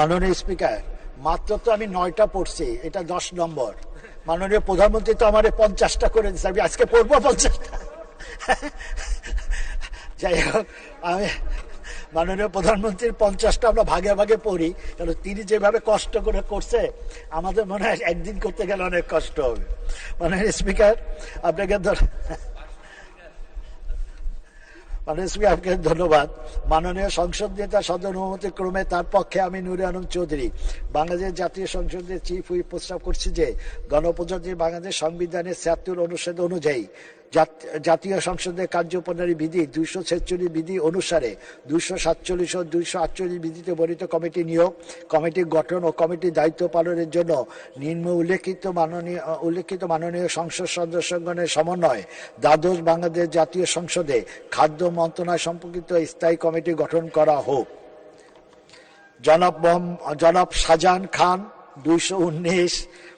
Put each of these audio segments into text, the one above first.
মাননীয় স্পিকার, মাত্র তো আমি নয়টা পড়ছি, এটা দশ নম্বর। মাননীয় প্রধানমন্ত্রী তো আমার পঞ্চাশটা করে দিচ্ছে আমি আজকে পড়ব পঞ্চাশটা। যাই হোক, আমি মাননীয় প্রধানমন্ত্রীর পঞ্চাশটা আমরা ভাগে ভাগে পড়ি কারণ তিনি যেভাবে কষ্ট করে করছে, আমাদের মনে হয় একদিন করতে গেলে অনেক কষ্ট হবে। মাননীয় স্পিকার, আপনাকে ধর- আপনাকে ধন্যবাদ। মাননীয় সংসদ নেতা সদন অনুমতি ক্রমে তার পক্ষে আমি নুরে আলম চৌধুরী, বাংলাদেশ জাতীয় সংসদের চিফ হুইপ প্রস্তাব করছি যে, গণপ্রজাতন্ত্রী বাংলাদেশ সংবিধানের ছিয়াত্তর অনুচ্ছেদ অনুযায়ী জাতীয় সংসদের কার্যপ্রণালী বিধি দুইশো ছেচল্লিশ বিধি অনুসারে দুইশো সাতচল্লিশ ও দুইশো আটচল্লিশ বিধিতে বর্ণিত কমিটি নিয়োগ, কমিটি গঠন ও কমিটির দায়িত্ব পালনের জন্য নিম্ন উল্লেখিত মাননীয় উল্লেখিত মাননীয় সংসদ সদস্যগণের সমন্বয় দ্বাদশ বাংলাদেশ জাতীয় সংসদে খাদ্য মন্ত্রণালয় সম্পর্কিত স্থায়ী কমিটি গঠন করা হোক। জনাব জনাব শাহজাহান খান দুইশো উনিশ,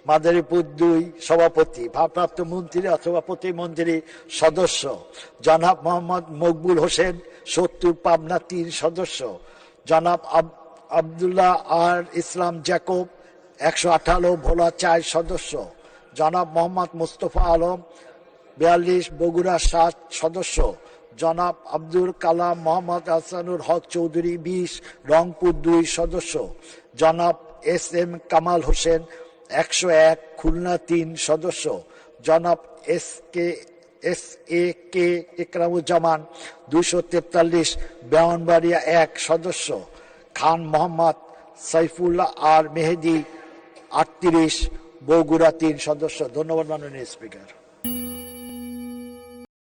মাদারীপুর দুই, সভাপতি, ভারপ্রাপ্ত মন্ত্রী, অথবা প্রতিমন্ত্রী সদস্য। জনাব মোহাম্মদ মকবুল হোসেন, সত্তর, পাবনা তিন সদস্য। জনাব আবদুল্লাহ আর ইসলাম জ্যাকব, একশো আঠারো, ভোলা চার সদস্য। জনাব মোহাম্মদ মুস্তফা আলম, বিয়াল্লিশ, বগুড়া সাত সদস্য। জনাব আব্দুল কালাম মোহাম্মদ হাসানুর হক চৌধুরী, বিশ, রংপুর দুই সদস্য। জনাব এস এম কামাল হোসেন, একশো এক, খুলনা তিন সদস্য। জনাব S K, S A K Ikramuzzaman দুশো তেতাল্লিশ, ব্রাহ্মণবাড়িয়া এক সদস্য। খান মোহাম্মদ সাইফুল্লাহ আর মেহেদি আটত্রিশ, বগুড়া তিন সদস্য। ধন্যবাদ মাননীয় স্পিকার।